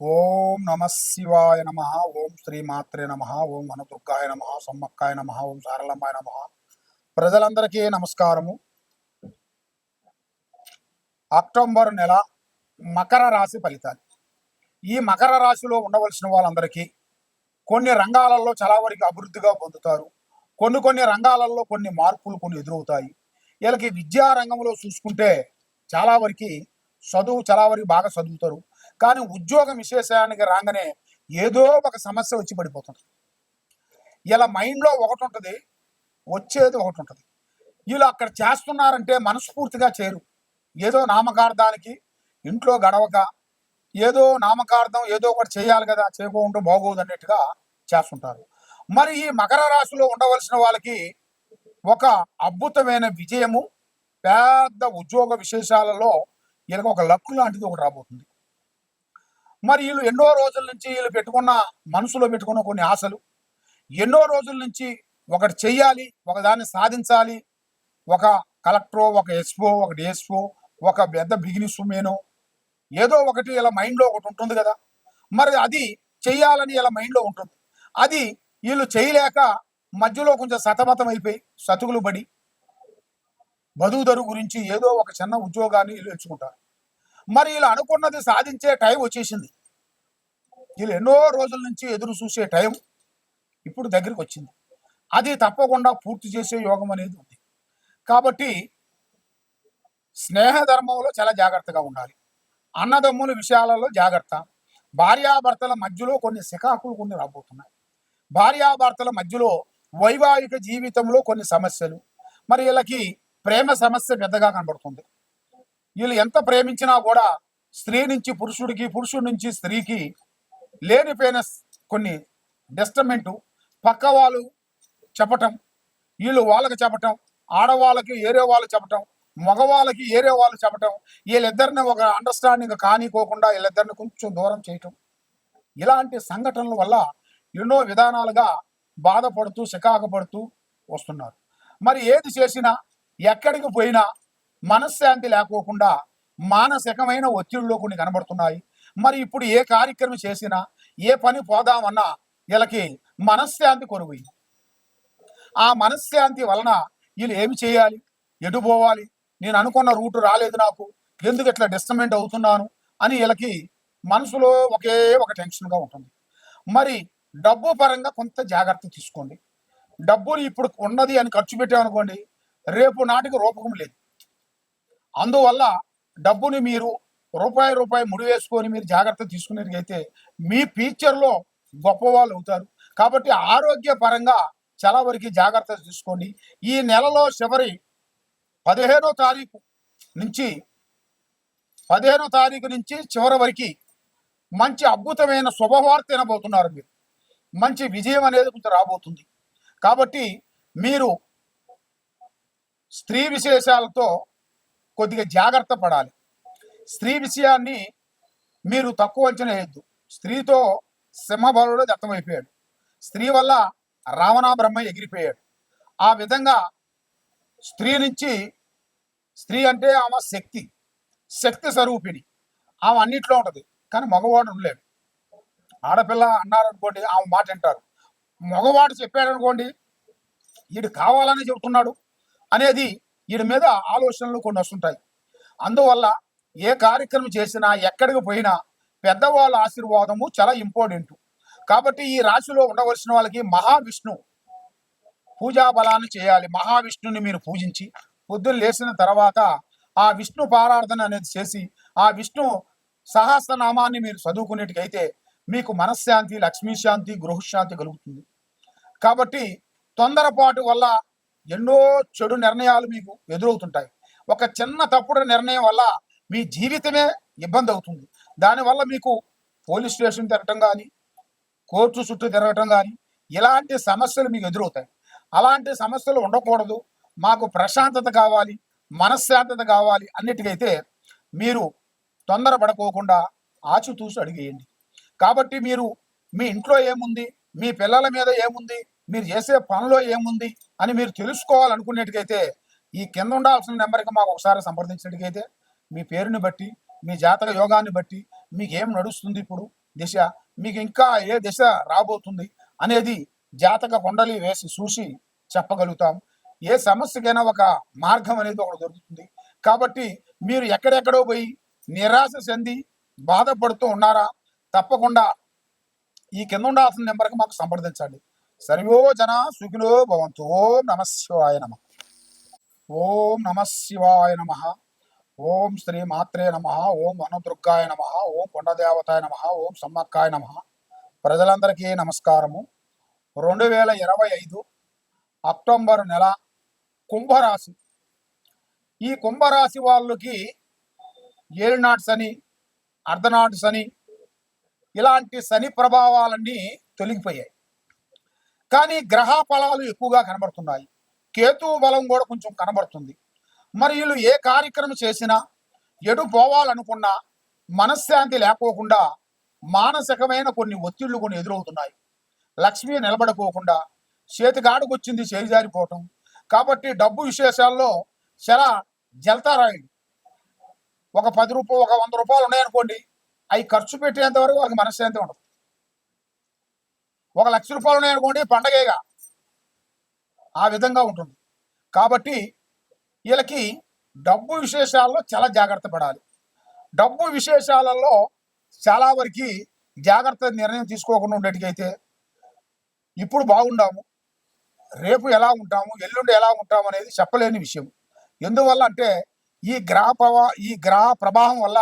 ఓం నమ శివాయ నమ ఓం శ్రీ మాత్రే నమ ఓం వనదుర్గాయ నమ సమ్మక్కాయ నమ ఓం సారలమ్మాయ నమ. ప్రజలందరికీ నమస్కారము. అక్టోబర్ నెల మకర రాశి ఫలితాలు. ఈ మకర రాశిలో ఉండవలసిన వాళ్ళందరికీ కొన్ని రంగాలలో చాలా వరకు అభివృద్ధిగా పొందుతారు. కొన్ని కొన్ని రంగాలలో కొన్ని మార్పులు కొన్ని ఎదురవుతాయి. వీళ్ళకి విద్యా రంగంలో చూసుకుంటే చాలా వరకు చదువు చాలా వరకు బాగా చదువుతారు. కానీ ఉద్యోగం విశేషానికి రాగానే ఏదో ఒక సమస్య వచ్చి పడిపోతుంది. ఇలా మైండ్లో ఒకటి ఉంటుంది వచ్చేది ఒకటి ఉంటుంది. వీళ్ళు అక్కడ చేస్తున్నారంటే మనస్ఫూర్తిగా చేరు. ఏదో నామకార్థానికి ఇంట్లో గడవక ఏదో నామకార్థం ఏదో ఒకటి చేయాలి కదా చేయకుండా బాగోదు అన్నట్టుగా చేస్తుంటారు. మరి ఈ మకర రాశిలో ఉండవలసిన వాళ్ళకి ఒక అద్భుతమైన విజయము పెద్ద ఉద్యోగ విశేషాలలో వీళ్ళకి ఒక లక్కు లాంటిది ఒకటి రాబోతుంది. మరి వీళ్ళు ఎన్నో రోజుల నుంచి వీళ్ళు పెట్టుకున్న మనసులో పెట్టుకున్న కొన్ని ఆశలు. ఎన్నో రోజుల నుంచి ఒకటి చెయ్యాలి ఒకదాన్ని సాధించాలి. ఒక కలెక్టరో ఒక ఎస్పో ఒక డిఎస్పో ఒక పెద్ద బిజినెస్ ఉమెనో. ఏదో ఒకటి ఇలా మైండ్లో ఒకటి ఉంటుంది కదా. మరి అది చెయ్యాలని ఇలా మైండ్లో ఉంటుంది. అది వీళ్ళు చేయలేక మధ్యలో కొంచెం సతమతం అయిపోయి సతుకులు పడి బదువుదరు గురించి ఏదో ఒక చిన్న ఉద్యోగాన్ని వీళ్ళు ఎంచుకుంటారు. మరి వీళ్ళు అనుకున్నది సాధించే టైం వచ్చేసింది. వీళ్ళు ఎన్నో రోజుల నుంచి ఎదురు చూసే టైం ఇప్పుడు దగ్గరికి వచ్చింది. అది తప్పకుండా పూర్తి చేసే యోగం అనేది ఉంది. కాబట్టి స్నేహ ధర్మంలో చాలా జాగ్రత్తగా ఉండాలి. అన్నదమ్ముల విషయాలలో జాగ్రత్త. భార్యాభర్తల మధ్యలో కొన్ని శకాకులు కొన్ని రాబోతున్నాయి. భార్యాభర్తల మధ్యలో వైవాహిక జీవితంలో కొన్ని సమస్యలు. మరి వీళ్ళకి ప్రేమ సమస్య పెద్దగా కనబడుతుంది. వీళ్ళు ఎంత ప్రేమించినా కూడా స్త్రీ నుంచి పురుషుడికి పురుషుడి నుంచి స్త్రీకి లేనిపోయిన కొన్ని డెస్టమెంటు పక్క వాళ్ళు చెప్పటం వీళ్ళు వాళ్ళకి చెప్పటం ఆడవాళ్ళకి ఏరే వాళ్ళు చెప్పటం మగవాళ్ళకి ఏరే వాళ్ళు చెప్పటం వీళ్ళిద్దరిని ఒక అండర్స్టాండింగ్ కానికోకుండా వీళ్ళిద్దరిని కొంచెం దూరం చేయటం. ఇలాంటి సంఘటనల వల్ల ఎన్నో విధానాలుగా బాధపడుతూ శకాకపడుతూ వస్తున్నారు. మరి ఏది చేసినా ఎక్కడికి పోయినా మనశ్శాంతి లేకోకుండా మానసికమైన ఒత్తిడిలో కొన్ని కనబడుతున్నాయి. మరి ఇప్పుడు ఏ కార్యక్రమం చేసినా ఏ పని పోదామన్నా వీళ్ళకి మనశ్శాంతి కొరువైంది. ఆ మనశ్శాంతి వలన వీళ్ళు ఏమి చేయాలి? ఎటు పోవాలి? నేను అనుకున్న రూటు రాలేదు నాకు. ఎందుకు ఇట్లా డిస్టర్మెంట్ అవుతున్నాను? అని వీళ్ళకి మనసులో ఒకే ఒక టెన్షన్గా ఉంటుంది. మరి డబ్బు పరంగా కొంత జాగ్రత్త తీసుకోండి. డబ్బులు ఇప్పుడు ఉన్నది అని ఖర్చు పెట్టామనుకోండి రేపు నాటికి రూపకం లేదు. అందువల్ల డబ్బుని మీరు రూపాయి రూపాయి ముడి వేసుకొని మీరు జాగ్రత్త తీసుకునేటైతే మీ ఫ్యూచర్లో గొప్పవాళ్ళు అవుతారు. కాబట్టి ఆరోగ్యపరంగా చాలా వరకు జాగ్రత్త తీసుకోండి. ఈ నెలలో చివరి పదిహేనో తారీఖు నుంచి పదిహేనో తారీఖు నుంచి చివరి వరకు మంచి అద్భుతమైన శుభవార్త వినబోతున్నారు మీరు. మంచి విజయం అనేది కొంత రాబోతుంది. కాబట్టి మీరు స్త్రీ విశేషాలతో కొద్దిగా జాగ్రత్త పడాలి. స్త్రీ విషయాన్ని మీరు తక్కువ అంచనా వేయద్దు. స్త్రీతో సింహబలుడు దత్తమైపోయాడు. స్త్రీ వల్ల రావణా బ్రహ్మ ఎగిరిపోయాడు. ఆ విధంగా స్త్రీ నుంచి స్త్రీ అంటే ఆమె శక్తి శక్తి స్వరూపిణి. ఆమె అన్నిట్లో ఉంటుంది కానీ మగవాడు ఉండలేడు. ఆడపిల్ల అన్నారనుకోండి ఆమె మాట వింటారు. మగవాడు చెప్పాడనుకోండి వీడు కావాలని చెబుతున్నాడు అనేది వీడి మీద ఆలోచనలు కొన్ని వస్తుంటాయి. అందువల్ల ఏ కార్యక్రమం చేసినా ఎక్కడికి పోయినా పెద్దవాళ్ళ ఆశీర్వాదము చాలా ఇంపార్టెంట్. కాబట్టి ఈ రాశిలో ఉండవలసిన వాళ్ళకి మహావిష్ణు పూజా బలాన్ని చేయాలి. మహావిష్ణుని మీరు పూజించి పొద్దున్న లేచిన తర్వాత ఆ విష్ణు పారార్థన అనేది చేసి ఆ విష్ణు సహస్రనామాన్ని మీరు చదువుకునేటికైతే మీకు మనశ్శాంతి లక్ష్మీశాంతి గృహశాంతి కలుగుతుంది. కాబట్టి తొందరపాటు వల్ల ఎన్నో చెడు నిర్ణయాలు మీకు ఎదురవుతుంటాయి. ఒక చిన్న తప్పుడు నిర్ణయం వల్ల మీ జీవితమే ఇబ్బంది అవుతుంది. దానివల్ల మీకు పోలీస్ స్టేషన్ తిరగటం కానీ కోర్టు చుట్టూ తిరగటం కానీ ఇలాంటి సమస్యలు మీకు ఎదురవుతాయి. అలాంటి సమస్యలు ఉండకూడదు. మాకు ప్రశాంతత కావాలి మనశ్శాంతత కావాలి అన్నిటికైతే మీరు తొందరపడకోకుండా ఆచితూసి అడిగేయండి. కాబట్టి మీరు మీ ఇంట్లో ఏముంది? మీ పిల్లల మీద ఏముంది? మీరు చేసే పనిలో ఏముంది? అని మీరు తెలుసుకోవాలనుకునేటికైతే ఈ కింద ఉండాల్సిన నెంబర్కి మాకు ఒకసారి సంప్రదించినట్టుకైతే మీ పేరుని బట్టి మీ జాతక యోగాన్ని బట్టి మీకు ఏం నడుస్తుంది ఇప్పుడు దిశ మీకు ఇంకా ఏ దిశ రాబోతుంది అనేది జాతక కొండలి వేసి చూసి చెప్పగలుగుతాం. ఏ సమస్యకైనా ఒక మార్గం అనేది ఒకటి దొరుకుతుంది. కాబట్టి మీరు ఎక్కడెక్కడో పోయి నిరాశ చెంది బాధపడుతూ ఉన్నారా తప్పకుండా ఈ కింద ఉండాల్సిన నెంబర్కి మాకు సంప్రదించండి. సర్వో జన సుఖినో భవంతు. ఓం నమ శివాయ నమ. ఓం నమ శివాయ నమ. ఓం శ్రీ మాత్రే నమ. ఓం వనదుర్గాయ నమ. ఓం కొండదేవతాయ నమ. ఓం సమ్మక్కాయ నమ. ప్రజలందరికీ నమస్కారము. రెండు వేల ఇరవై ఐదు అక్టోబర్ నెల కుంభరాశి. ఈ కుంభరాశి వాళ్ళకి ఏలినాటి శని అర్ధనాటి శని ఇలాంటి శని ప్రభావాలన్నీ తొలగిపోయాయి. కానీ గ్రహ ఫలాలు ఎక్కువగా కనబడుతున్నాయి. కేతు బలం కూడా కొంచెం కనబడుతుంది. మరి వీళ్ళు ఏ కార్యక్రమం చేసినా ఎటు పోవాలనుకున్నా మనశ్శాంతి లేకోకుండా మానసికమైన కొన్ని ఒత్తిళ్ళు కొన్ని ఎదురవుతున్నాయి. లక్ష్మి నిలబడిపోకుండా చేతికాడుకు వచ్చింది చేరిజారిపోవటం కాబట్టి డబ్బు విశేషాల్లో చాలా జలతారాయుడు ఒక పది రూపాయలు ఒక వంద రూపాయలు ఉన్నాయనుకోండి అవి ఖర్చు పెట్టేంత వరకు వాళ్ళకి మనశ్శాంతి ఉండదు. ఒక లక్ష రూపాయలు ఉన్నాయనుకోండి పండగేగా. ఆ విధంగా ఉంటుంది. కాబట్టి వీళ్ళకి డబ్బు విశేషాల్లో చాలా జాగ్రత్త పడాలి. డబ్బు విశేషాలలో చాలా వరకు జాగ్రత్త నిర్ణయం తీసుకోకుండా ఉండేటికైతే ఇప్పుడు బాగుండాము. రేపు ఎలా ఉంటాము ఎల్లుండి ఎలా ఉంటాము అనేది చెప్పలేని విషయం. ఎందువల్ల అంటే ఈ గ్రహ ప్రభా ఈ గ్రహ ప్రభావం వల్ల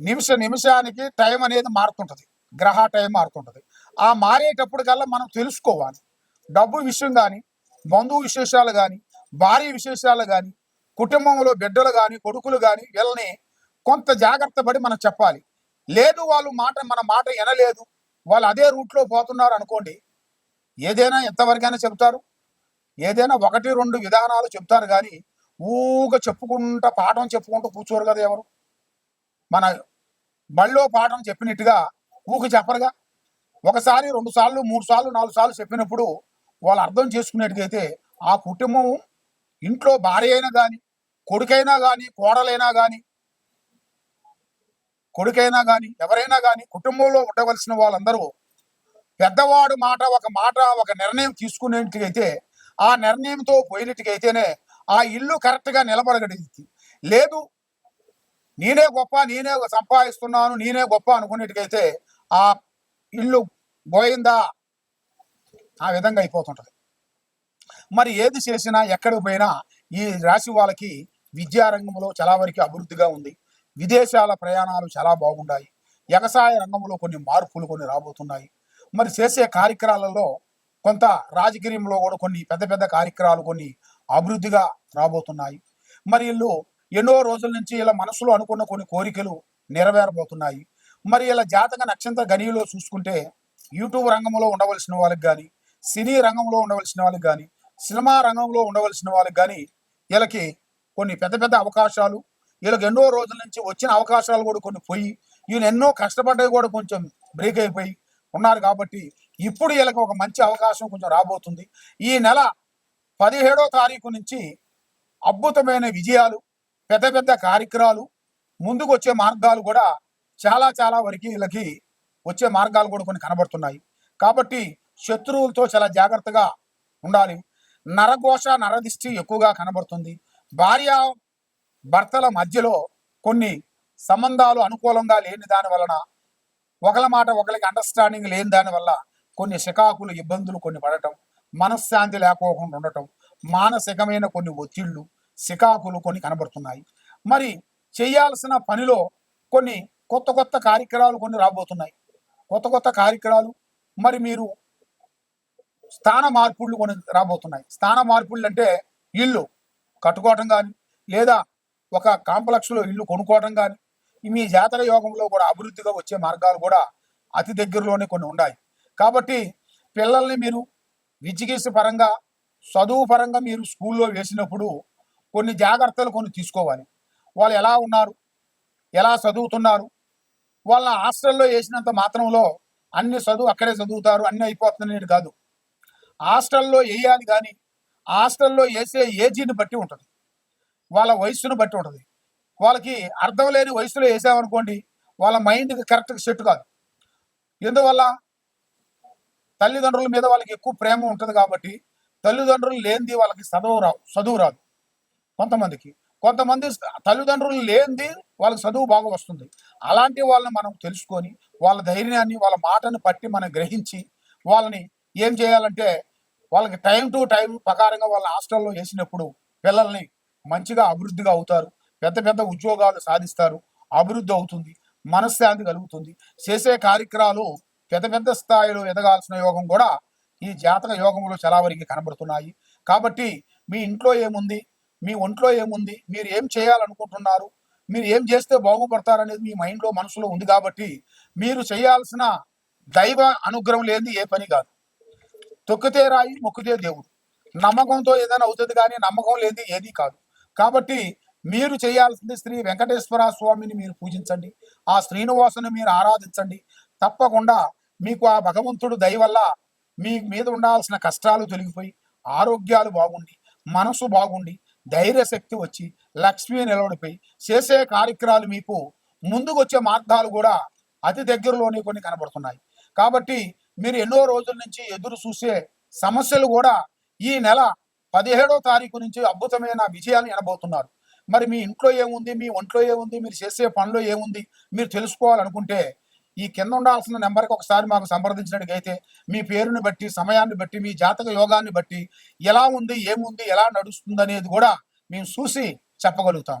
నిమిష నిమిషానికి టైం అనేది మారుతుంటుంది. గ్రహ టైం మారుతుంటుంది. ఆ మారేటప్పుడు కల్లా మనం తెలుసుకోవాలి. డబ్బు విషయం కానీ బంధువు విశేషాలు కానీ భార్య విశేషాలు కానీ కుటుంబంలో బిడ్డలు కానీ కొడుకులు కానీ వీళ్ళని కొంత జాగ్రత్త పడి మనం చెప్పాలి. లేదు వాళ్ళు మాట మన మాట వినలేదు వాళ్ళు అదే రూట్లో పోతున్నారు అనుకోండి ఏదైనా ఎంతవరకైనా చెప్తారు ఏదైనా ఒకటి రెండు విధానాలు చెప్తారు కానీ ఊగ చెప్పుకుంటా పాఠం చెప్పుకుంటూ కూర్చోరు కదా ఎవరు? మన బళ్ళో పాఠం చెప్పినట్టుగా ఊక చెప్పరుగా? ఒకసారి రెండు సార్లు మూడు సార్లు నాలుగు సార్లు చెప్పినప్పుడు వాళ్ళు అర్థం చేసుకునేట్టుగైతే ఆ కుటుంబం ఇంట్లో భార్య అయినా కానీ కొడుకైనా కానీ కోడలైనా కానీ కొడుకైనా కానీ ఎవరైనా కానీ కుటుంబంలో ఉండవలసిన వాళ్ళందరూ పెద్దవాడు మాట ఒక మాట ఒక నిర్ణయం తీసుకునేట్టుగైతే ఆ నిర్ణయంతో పోయినట్టుగైతేనే ఆ ఇల్లు కరెక్ట్గా నిలబడగలిగింది లేదు నేనే గొప్ప నేనే సంపాదిస్తున్నాను నేనే గొప్ప అనుకునేట్టుగైతే ఆ ఇల్లు పోయిందా ఆ విధంగా అయిపోతుంటుంది. మరి ఏది చేసినా ఎక్కడికి పోయినా ఈ రాశి వాళ్ళకి విద్యారంగంలో చాలా వరకు అభివృద్ధిగా ఉంది. విదేశాల ప్రయాణాలు చాలా బాగున్నాయి వ్యవసాయ రంగంలో కొన్ని మార్పులు కొన్ని రాబోతున్నాయి. మరి చేసే కార్యక్రమాలలో కొంత రాజకీయంలో కూడా కొన్ని పెద్ద పెద్ద కార్యక్రమాలు కొన్ని అభివృద్ధిగా రాబోతున్నాయి. మరి వీళ్ళు ఎన్నో రోజుల నుంచి ఇలా మనసులో అనుకున్న కొన్ని కోరికలు నెరవేరబోతున్నాయి. మరి ఇలా జాతక నక్షత్ర గనిలో చూసుకుంటే యూట్యూబ్ రంగంలో ఉండవలసిన వాళ్ళకి కానీ సినీ రంగంలో ఉండవలసిన వాళ్ళకి కానీ సినిమా రంగంలో ఉండవలసిన వాళ్ళకి కానీ వీళ్ళకి కొన్ని పెద్ద పెద్ద అవకాశాలు వీళ్ళకి ఎన్నో రోజుల నుంచి వచ్చిన అవకాశాలు కూడా కొన్ని పోయి ఈయన ఎన్నో కష్టపడ్డవి కూడా కొంచెం బ్రేక్ అయిపోయి ఉన్నారు కాబట్టి ఇప్పుడు వీళ్ళకి ఒక మంచి అవకాశం కొంచెం రాబోతుంది. ఈ నెల పదిహేడో తారీఖు నుంచి అద్భుతమైన విజయాలు పెద్ద పెద్ద కార్యక్రమాలు ముందుకు వచ్చే మార్గాలు కూడా చాలా చాలా వరకు వీళ్ళకి వచ్చే మార్గాలు కూడా కొన్ని కనబడుతున్నాయి. కాబట్టి శత్రువులతో చాలా జాగ్రత్తగా ఉండాలి. నరఘోష నరదిష్టి ఎక్కువగా కనబడుతుంది. భార్య భర్తల మధ్యలో కొన్ని సంబంధాలు అనుకూలంగా లేని దాని వలన ఒకల మాట ఒకరికి అండర్స్టాండింగ్ లేని దాని వల్ల కొన్ని శికాకులు ఇబ్బందులు కొన్ని పడటం మనశ్శాంతి లేకోకుండా ఉండటం మానసికమైన కొన్ని ఒత్తిళ్ళు శికాకులు కొన్ని కనబడుతున్నాయి. మరి చేయాల్సిన పనిలో కొన్ని కొత్త కొత్త కార్యక్రమాలు కొన్ని రాబోతున్నాయి. కొత్త కొత్త కార్యక్రమాలు మరి మీరు స్థాన మార్పులు కొన్ని రాబోతున్నాయి. స్థాన మార్పులు అంటే ఇల్లు కట్టుకోవటం కానీ లేదా ఒక కాంప్లెక్స్లో ఇల్లు కొనుక్కోవటం కానీ మీ జాతర యోగంలో కూడా అభివృద్ధిగా వచ్చే మార్గాలు కూడా అతి దగ్గరలోనే కొన్ని ఉన్నాయి. కాబట్టి పిల్లల్ని మీరు విద్యకేసి పరంగా చదువు పరంగా మీరు స్కూల్లో వేసినప్పుడు కొన్ని జాగ్రత్తలు కొన్ని తీసుకోవాలి. వాళ్ళు ఎలా ఉన్నారు? ఎలా చదువుతున్నారు? వాళ్ళ హాస్టల్లో వేసినంత మాత్రంలో అన్ని చదువు అక్కడే చదువుతారు అన్ని అయిపోతుందనేది కాదు. హాస్టల్లో వేయాలి కానీ హాస్టల్లో వేసే ఏజీని బట్టి ఉంటుంది. వాళ్ళ వయస్సును బట్టి ఉంటుంది. వాళ్ళకి అర్థం లేని వయసులో వేసామనుకోండి వాళ్ళ మైండ్కి కరెక్ట్గా సెట్ కాదు. ఎందువల్ల? తల్లిదండ్రుల మీద వాళ్ళకి ఎక్కువ ప్రేమ ఉంటుంది కాబట్టి తల్లిదండ్రులు లేనిది వాళ్ళకి చదువు రావు చదువు రాదు. కొంతమందికి. కొంతమంది తల్లిదండ్రులు లేనిది వాళ్ళకి చదువు బాగా వస్తుంది. అలాంటి వాళ్ళని మనం తెలుసుకొని వాళ్ళ ధైర్యాన్ని వాళ్ళ మాటను పట్టి మనం గ్రహించి వాళ్ళని ఏం చేయాలంటే వాళ్ళకి టైం టు టైం ప్రకారంగా వాళ్ళ హాస్టల్లో వేసినప్పుడు పిల్లల్ని మంచిగా అభివృద్ధిగా అవుతారు. పెద్ద పెద్ద ఉద్యోగాలు సాధిస్తారు. అభివృద్ధి అవుతుంది. మనశ్శాంతి కలుగుతుంది. చేసే కార్యక్రమాలు పెద్ద పెద్ద స్థాయిలో ఎదగాల్సిన యోగం కూడా ఈ జాతక యోగంలో చలావరికి కనబడుతున్నాయి. కాబట్టి మీ ఇంట్లో ఏముంది? మీ ఒంట్లో ఏముంది? మీరు ఏం చేయాలనుకుంటున్నారు? మీరు ఏం చేస్తే బాగుపడతారనేది మీ మైండ్లో మనసులో ఉంది కాబట్టి మీరు చేయాల్సిన దైవ అనుగ్రహం లేని ఏ పని కాదు. తొక్కితే రాయి మొక్కితే దేవుడు. నమ్మకంతో ఏదైనా అవుతుంది కానీ నమ్మకం లేనిది ఏది కాదు. కాబట్టి మీరు చేయాల్సింది శ్రీ వెంకటేశ్వర స్వామిని మీరు పూజించండి. ఆ శ్రీనివాసుని మీరు ఆరాధించండి. తప్పకుండా మీకు ఆ భగవంతుడు దయ వల్ల మీ మీద ఉండాల్సిన కష్టాలు తొలగిపోయి ఆరోగ్యాలు బాగుండి మనసు బాగుండి ధైర్యశక్తి వచ్చి లక్ష్మి నిలబడిపోయి చేసే కార్యక్రమాలు మీకు ముందుకు వచ్చే మార్గాలు కూడా అతి దగ్గరలోనే కొన్ని కనబడుతున్నాయి. కాబట్టి మీరు ఎన్నో రోజుల నుంచి ఎదురు చూసే సమస్యలు కూడా ఈ నెల పదిహేడో తారీఖు నుంచి అద్భుతమైన విజయాలు ఎనబోతున్నారు. మరి మీ ఇంట్లో ఏముంది? మీ ఒంట్లో ఏముంది? మీరు చేసే పనిలో ఏముంది? మీరు తెలుసుకోవాలనుకుంటే ఈ కింద ఉండాల్సిన నెంబర్కి ఒకసారి మాకు సంప్రదించినట్టుగైతే మీ పేరుని బట్టి సమయాన్ని బట్టి మీ జాతక యోగాన్ని బట్టి ఎలా ఉంది? ఏముంది? ఎలా నడుస్తుంది అనేది కూడా మేము చూసి చెప్పగలుగుతాం.